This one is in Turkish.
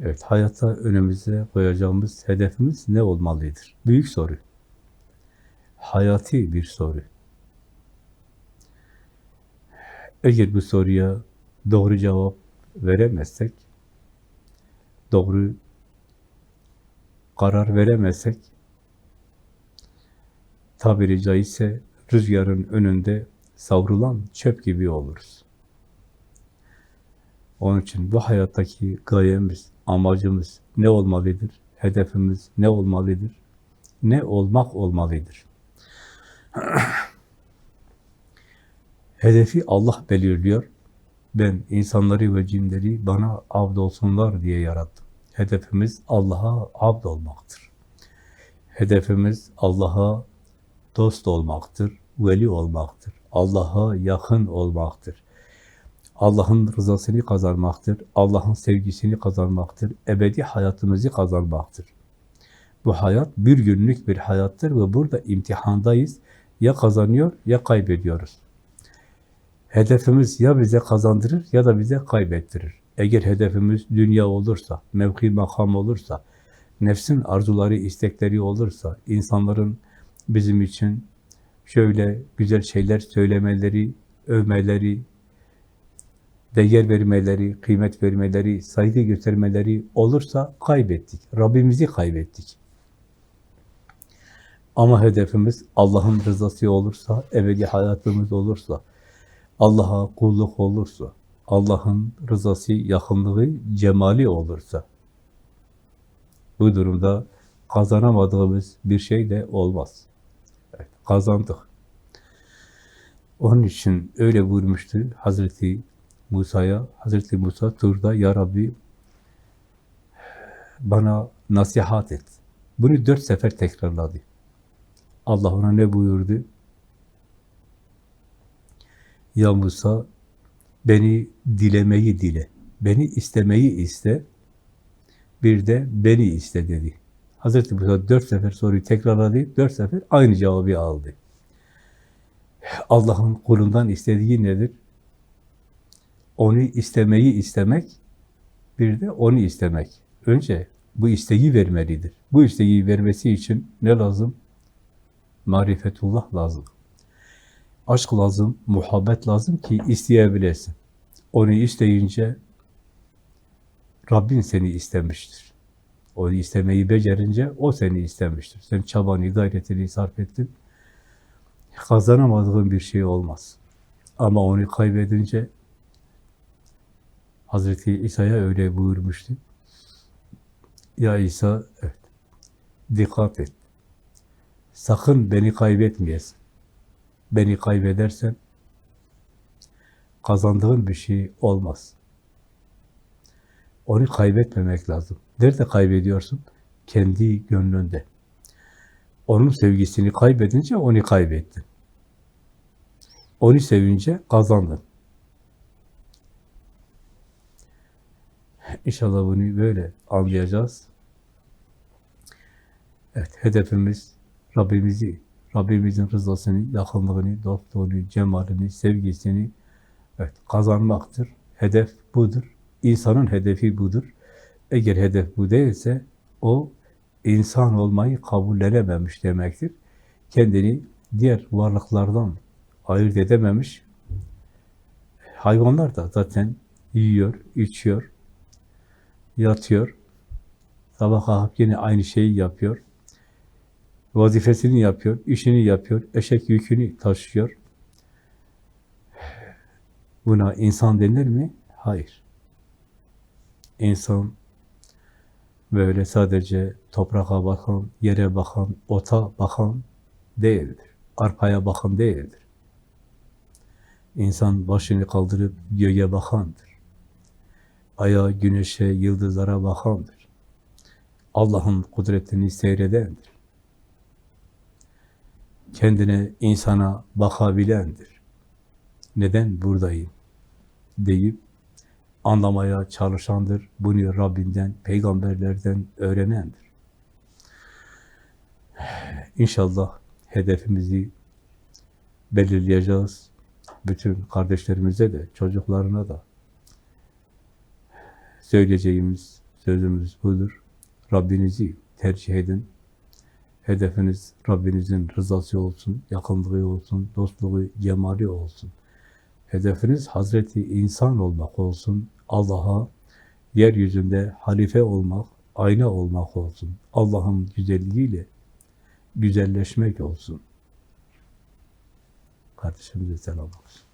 Evet, hayatta önümüze koyacağımız hedefimiz ne olmalıdır? Büyük soru. Hayati bir soru. Eğer bu soruya doğru cevap veremezsek, doğru karar veremezsek, tabiri caizse rüzgarın önünde savrulan çöp gibi oluruz. Onun için bu hayattaki gayemiz, amacımız ne olmalıdır? Hedefimiz ne olmalıdır? Ne olmak olmalıdır? Hedefi Allah belirliyor. Ben insanları ve cinleri bana abd olsunlar diye yarattım. Hedefimiz Allah'a abd olmaktır. Hedefimiz Allah'a dost olmaktır, veli olmaktır. Allah'a yakın olmaktır. Allah'ın rızasını kazanmaktır. Allah'ın sevgisini kazanmaktır. Ebedi hayatımızı kazanmaktır. Bu hayat bir günlük bir hayattır ve burada imtihandayız. Ya kazanıyor ya kaybediyoruz. Hedefimiz ya bize kazandırır ya da bize kaybettirir. Eğer hedefimiz dünya olursa, mevki makam olursa, nefsin arzuları, istekleri olursa, insanların bizim için şöyle güzel şeyler söylemeleri, övmeleri, değer vermeleri, kıymet vermeleri, saygı göstermeleri olursa kaybettik. Rabbimizi kaybettik. Ama hedefimiz Allah'ın rızası olursa, ebedi hayatımız olursa, Allah'a kulluk olursa, Allah'ın rızası, yakınlığı, cemali olursa, bu durumda kazanamadığımız bir şey de olmaz. Evet, kazandık. Onun için öyle buyurmuştu Hazreti Musa'ya, Hazreti Musa turda, Ya Rabbi bana nasihat et. Bunu dört sefer tekrarladı. Allah ona ne buyurdu? Ya Musa, beni dilemeyi dile, beni istemeyi iste, bir de beni iste dedi. Hazreti Musa dört sefer soruyu tekrarladı, dört sefer aynı cevabı aldı. Allah'ın kulundan istediği nedir? Onu istemeyi istemek, bir de onu istemek. Önce bu isteği vermelidir. Bu isteği vermesi için ne lazım? Marifetullah lazım. Aşk lazım, muhabbet lazım ki isteyebilesin. Onu isteyince Rabbin seni istemiştir. Onu istemeyi becerince o seni istemiştir. Sen çabanı, gayretini sarf ettin. Kazanamadığın bir şey olmaz. Ama onu kaybedince Hazreti İsa'ya öyle buyurmuştu. Ya İsa, evet, dikkat et. Sakın beni kaybetmeyesin. Beni kaybedersen kazandığın bir şey olmaz. Onu kaybetmemek lazım. Nerede kaybediyorsun? Kendi gönlünde. Onun sevgisini kaybedince onu kaybettin. Onu sevince kazandın. İnşallah bunu böyle anlayacağız. Evet, hedefimiz Rabbimizi, Rabbimizin rızasını, yakınlığını, dostluğunu, cemalini, sevgisini evet, kazanmaktır. Hedef budur. İnsanın hedefi budur. Eğer hedef bu değilse o insan olmayı kabullenememiş demektir. Kendini diğer varlıklardan ayırt edememiş. Hayvanlar da zaten yiyor, içiyor, yatıyor. Sabah kalkıp yine aynı şeyi yapıyor. Vazifesini yapıyor, işini yapıyor, eşek yükünü taşıyor. Buna insan denir mi? Hayır. İnsan böyle sadece toprağa bakan, yere bakan, ota bakan değildir. Arpaya bakan değildir. İnsan başını kaldırıp göğe bakandır. Aya, güneşe, yıldızlara bakandır. Allah'ın kudretini seyredendir. Kendine, insana bakabilendir. Neden buradayım deyip anlamaya çalışandır. Bunu Rabbinden, peygamberlerden öğrenendir. İnşallah hedefimizi belirleyeceğiz. Bütün kardeşlerimize de, çocuklarına da söyleyeceğimiz Sözümüz budur. Rabbinizi tercih edin. Hedefiniz Rabbinizin rızası olsun, yakınlığı olsun, dostluğu, cemali olsun. Hedefiniz Hazreti insan olmak olsun. Allah'a yeryüzünde halife olmak, ayna olmak olsun. Allah'ın güzelliğiyle güzelleşmek olsun. Kardeşimize selam olsun.